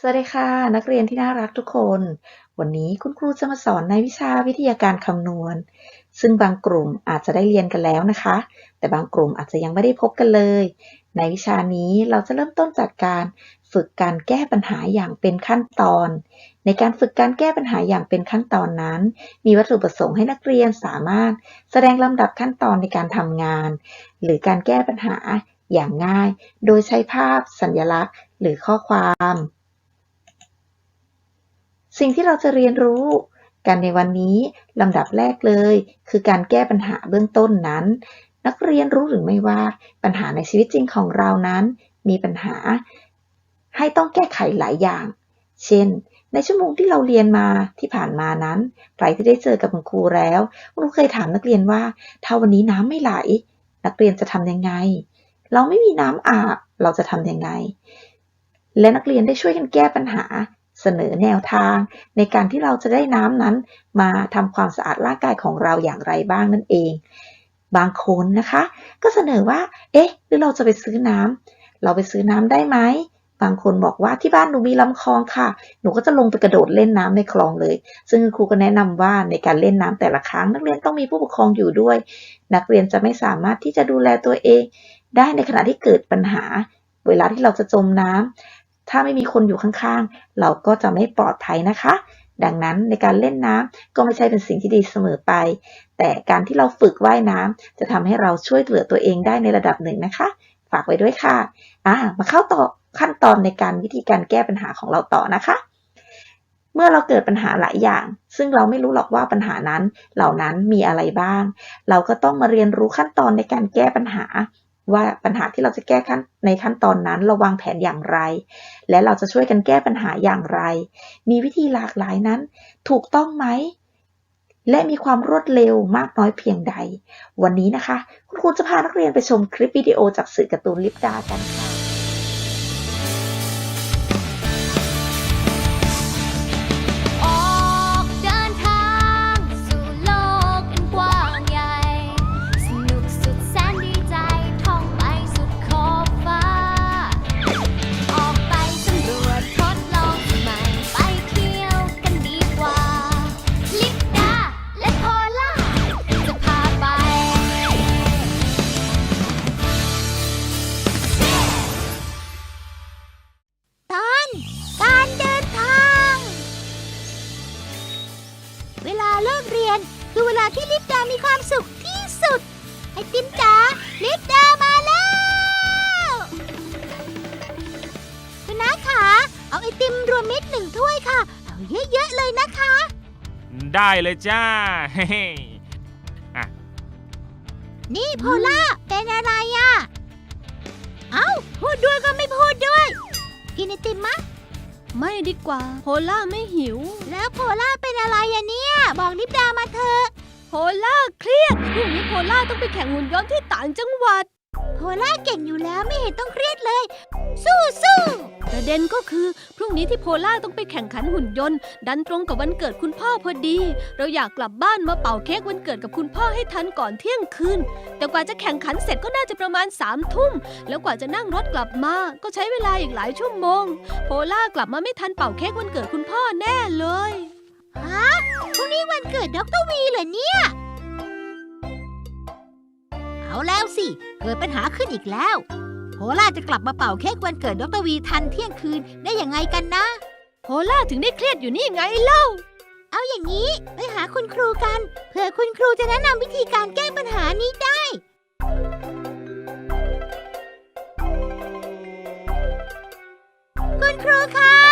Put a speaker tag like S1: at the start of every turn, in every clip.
S1: สวัสดีค่ะ นักเรียนที่น่ารักทุกคน วันนี้คุณครูจะมาสอนในวิชาวิทยาการคำนวณ ซึ่งบางกลุ่มอาจจะได้เรียนกันแล้วนะคะ แต่บางกลุ่มอาจจะยังไม่ได้พบกันเลย ในวิชานี้เราจะเริ่มต้นจากการฝึกการแก้ปัญหาอย่างเป็นขั้นตอน ในการฝึกการแก้ปัญหาอย่างเป็นขั้นตอนนั้น มีวัตถุประสงค์ให้นักเรียนสามารถ แสดงลำดับขั้นตอนในการทำงาน หรือการแก้ปัญหาอย่างง่าย โดยใช้ภาพ สัญลักษณ์ หรือข้อความ สิ่งที่เราจะเรียนรู้กันในวันนี้ลำดับแรกเลย คือการแก้ปัญหาเบื้องต้นนั้น นักเรียนรู้หรือไม่ว่าปัญหาในชีวิตจริงของเรานั้น มีปัญหา ให้ต้องแก้ไขหลายอย่าง เช่น ในชั่วโมงที่เราเรียนมาที่ผ่านมานั้น ใครที่ได้เจอกับคุณครูแล้วคุณครูเคยถามนักเรียนว่า ถ้าวันนี้น้ำไม่ไหล นักเรียนจะทำยังไง เราไม่มีน้ำอาบเราจะทำยังไง และนักเรียนได้ช่วยกันแก้ปัญหา สนอแนวทาง ในการที่เราจะได้น้ำนั้น มาทำความสะอาดร่างกายของเราอย่างไรบ้างนั่นเอง บางคนนะคะ ก็เสนอว่า เอ๊ะ หรือเราจะไปซื้อน้ำเราไปซื้อน้ำได้ไหมบางคนบอกว่าที่บ้านหนูมีลำคลองค่ะ หนูก็จะลงไปกระโดดเล่นน้ำในคลองเลย ซึ่งคุณครูก็แนะนำว่าในการเล่นน้ำแต่ละครั้ง นักเรียนต้องมีผู้ปกครองอยู่ด้วย นักเรียนจะไม่สามารถที่จะดูแลตัวเอง ได้ในขณะที่เกิดปัญหา เวลาที่เราจะจมน้ำ ถ้าไม่มีคนอยู่ข้างๆ เราก็จะไม่ปลอดภัยนะคะ ดังนั้นในการเล่นน้ำก็ไม่ใช่เป็นสิ่งที่ดีเสมอไป แต่การที่เราฝึกว่ายน้ำจะทำให้เราช่วยเหลือตัวเองได้ในระดับหนึ่งนะคะ ฝากไว้ด้วยค่ะอ่ามาเข้าต่อขั้นตอนในการวิธีการแก้ปัญหาของเราต่อนะคะเมื่อเราเกิดปัญหาหลายอย่าง ซึ่งเราไม่รู้หรอกว่าปัญหานั้นเหล่านั้นมีอะไรบ้าง เราก็ต้องมาเรียนรู้ขั้นตอนในการแก้ปัญหา ว่าปัญหาที่เราจะแก้ขั้นในขั้นตอนนั้นเราวางแผนอย่างไร และเราจะช่วยกันแก้ปัญหาอย่างไร มีวิธีหลากหลายนั้น ถูกต้องไหม และมีความรวดเร็วมากน้อยเพียงใด วันนี้นะคะ คุณครูจะพานักเรียนไปชมคลิปวิดีโอจากสื่อการ์ตูนลิปดากันค่ะ
S2: ไอติมจ๋าลิปดามาแล้วคุณน้าขาเอาไอติมรวมมิตรหนึ่งถ้วยค่ะ เอาเยอะๆเลยนะคะ
S3: ได้เลยจ้าเฮ้
S2: นี่โพล่าเป็นอะไรอะ เอ้า พูดด้วยก็ไม่พูดด้วย กินไอติมมะ
S4: ไม่ดีกว่า โพล่าไม่หิว
S2: แล้วโพล่าเป็นอะไรอะเนี่ย บอกลิปดามาเถอะ
S4: โพล่าเครียดพรุ่งนี้โพล่าต้องไปแข่งหุ่นยนต์ที่ต่างจังหวัด
S2: โพล่าเก่งอยู่แล้วไม่เห็นต้องเครียดเลย สู้สู้
S4: ประเด็นก็คือพรุ่งนี้ที่โพล่าต้องไปแข่งขันหุ่นยนต์ ดันตรงกับวันเกิดคุณพ่อพอดี เราอยากกลับบ้านมาเป่าเค้กวันเกิดกับคุณพ่อให้ทันก่อนเที่ยงคืน แต่กว่าจะแข่งขันเสร็จก็น่าจะประมาณ3ามทุ่ม แล้วกว่าจะนั่งรถกลับมา ก็ใช้เวลาอีกหลายชั่วโมง โพล่ากลับมาไม่ทันเป่าเค้กวันเกิดคุณพ่อแน่เลย
S2: ฮะพรุ่ง นี้วันเกิดดรวีเหรอเนี่ย เอาแล้วสิ เกิดปัญหาขึ้นอีกแล้ว โพล่าจะกลับมาเป่าเค้กวันเกิดดรวีทันเที่ยงคืนได้ยังไงกันนะ
S4: โพล่าถึงได้เครียดอยู่นี่ไงเล่า
S2: เอาอย่างนี้ไปหาคุณครูกันเผื่อคุณครูจะแนะนำวิธีการแก้ปัญหานี้ได้ คุณครูคะ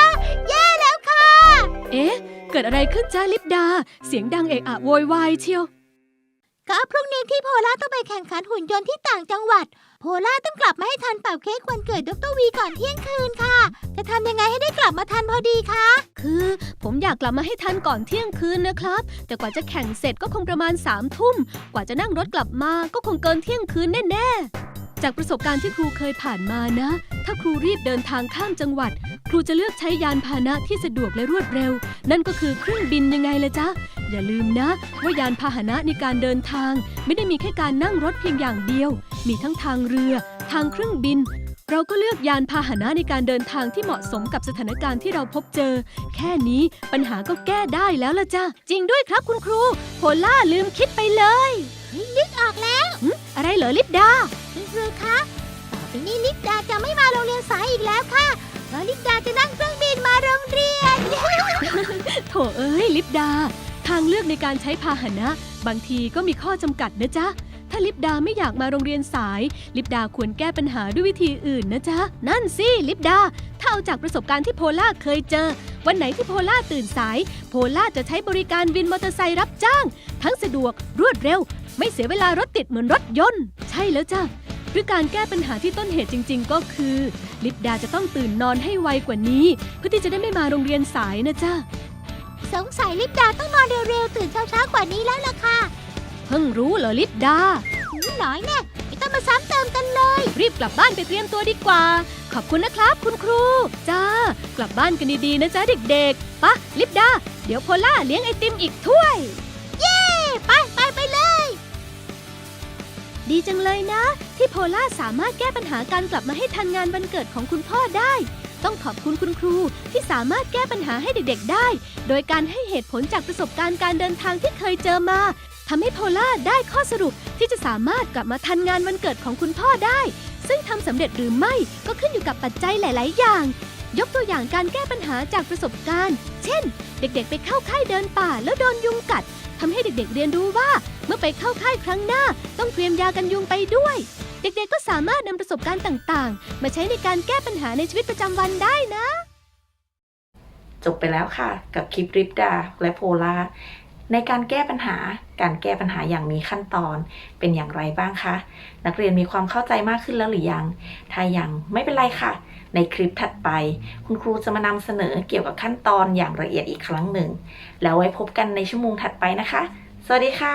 S4: เกิดอะไรขึ้นจ้าลิปดา เสียงดังเอะอะโวยวายเชียว
S2: ก็พรุ่งนี้ที่โพล่าต้องไปแข่งขันหุ่นยนต์ที่ต่างจังหวัด โพล่าต้องกลับมาให้ทันเป่าเค้กวันเกิดดรวีก่อนเที่ยงคืนค่ะ จะทำยังไงให้ได้กลับมาทันพอดีคะ
S4: คือผมอยากกลับมาให้ทันก่อนเที่ยงคืนนะครับ แต่กว่าจะแข่งเสร็จก็คงประมาณ3ามทุ่ม กว่าจะนั่งรถกลับมาก็คงเกินเที่ยงคืนแน่ๆ จากประสบการณ์ที่ครูเคยผ่านมานะ ถ้าครูรีบเดินทางข้ามจังหวัด ครูจะเลือกใช้ยานพาหนะที่สะดวกและรวดเร็ว นั่นก็คือเครื่องบินยังไงละจ๊ะ อย่าลืมนะ ว่ายานพาหนะในการเดินทาง ไม่ได้มีแค่การนั่งรถเพียงอย่างเดียว มีทั้งทางเรือ ทางเครื่องบิน เราก็เลือกยานพาหนะในการเดินทางที่เหมาะสมกับสถานการณ์ที่เราพบเจอ แค่นี้ปัญหาก็แก้ได้แล้วล่ะจ้ะจริงด้วยครับคุณครู โพล่าลืมคิดไปเลย นึกออกแล้ว อะไรเหรอลิปดา
S2: นี้ลิปดาจะไม่มาโรงเรียนสายอีกแล้วค่ะเพราะลิปดาจะนั่งเครื่องบินมาโรงเรียน
S4: โถเอ้ยลิปดา ทางเลือกในการใช้พาหนะ บางทีก็มีข้อจำกัดนะจ๊ะ ถ้าลิปดาไม่อยากมาโรงเรียนสาย ลิปดาควรแก้ปัญหาด้วยวิธีอื่นนะจ๊ะ นั่นสิลิปดา ถ้าเอาจากประสบการณ์ที่โพล่าเคยเจอ วันไหนที่โพล่าตื่นสาย โพล่าจะใช้บริการวินมอเตอร์ไซค์รับจ้าง ทั้งสะดวกรวดเร็ว ไม่เสียเวลารถติดเหมือนรถยนต์ ใช่แล้วจ้ะ หรือการแก้ปัญหาที่ต้นเหตุจริง ๆ ก็คือ ลิปดาจะต้องตื่นนอนให้ไวกว่านี้ เพื่อที่จะได้ไม่มาโรงเรียนสายนะจ๊ะ
S2: สงสัยลิปดาต้องนอนเร็วๆตื่นเช้าๆกว่านี้แล้วล่ะค่ะ
S4: เพิ่งรู้เหรอลิปดา
S2: หน่อยแน่ไม่ต้องมาซ้ำเติมกันเลย
S4: รีบกลับบ้านไปเตรียมตัวดีกว่า ขอบคุณนะครับ คุณครู จ้า กลับบ้านกันดีๆนะจ๊ะเด็กๆปะลิปดา เดี๋ยวโพล่าเลี้ยงไอติมอีกถ้วย
S2: ไปไปไปเลย
S4: ดีจังเลยนะ ที่โพล่าสามารถแก้ปัญหาการกลับมาให้ทันงานวันเกิดของคุณพ่อได้ ต้องขอบคุณคุณครูที่สามารถแก้ปัญหาให้เด็กๆได้ โดยการให้เหตุผลจากประสบการณ์การเดินทางที่เคยเจอมาทำให้โพล่าได้ข้อสรุปที่จะสามารถกลับมาทันงานวันเกิดของคุณพ่อได้ ซึ่งทำสำเร็จหรือไม่ก็ขึ้นอยู่กับปัจจัยหลาย ๆ อย่าง ยกตัวอย่างการแก้ปัญหาจากประสบการณ์ เช่น เด็กๆ ไปเข้าค่ายเดินป่าแล้วโดนยุงกัดทำให้เด็กๆ เรียนรู้ว่า เมื่อไปเข้าค่ายครั้งหน้า ต้องเตรียมยากันยุงไปด้วย เด็กๆก็สามารถนำประสบการณ์ต่างๆ มาใช้ในการแก้ปัญหาในชีวิตประจำวันได้นะ
S1: จบไปแล้วค่ะ กับคลิปริปดาและโพลาในการแก้ปัญหา การแก้ปัญหาอย่างมีขั้นตอนเป็นอย่างไรบ้างคะ นักเรียนมีความเข้าใจมากขึ้นแล้วหรือยัง ถ้ายังไม่เป็นไรค่ะ ในคลิปถัดไป คุณครูจะมานำเสนอเกี่ยวกับขั้นตอนอย่างละเอียดอีกครั้งหนึ่ง แล้วไว้พบกันในชั่วโมงถัดไปนะคะ สวัสดีค่ะ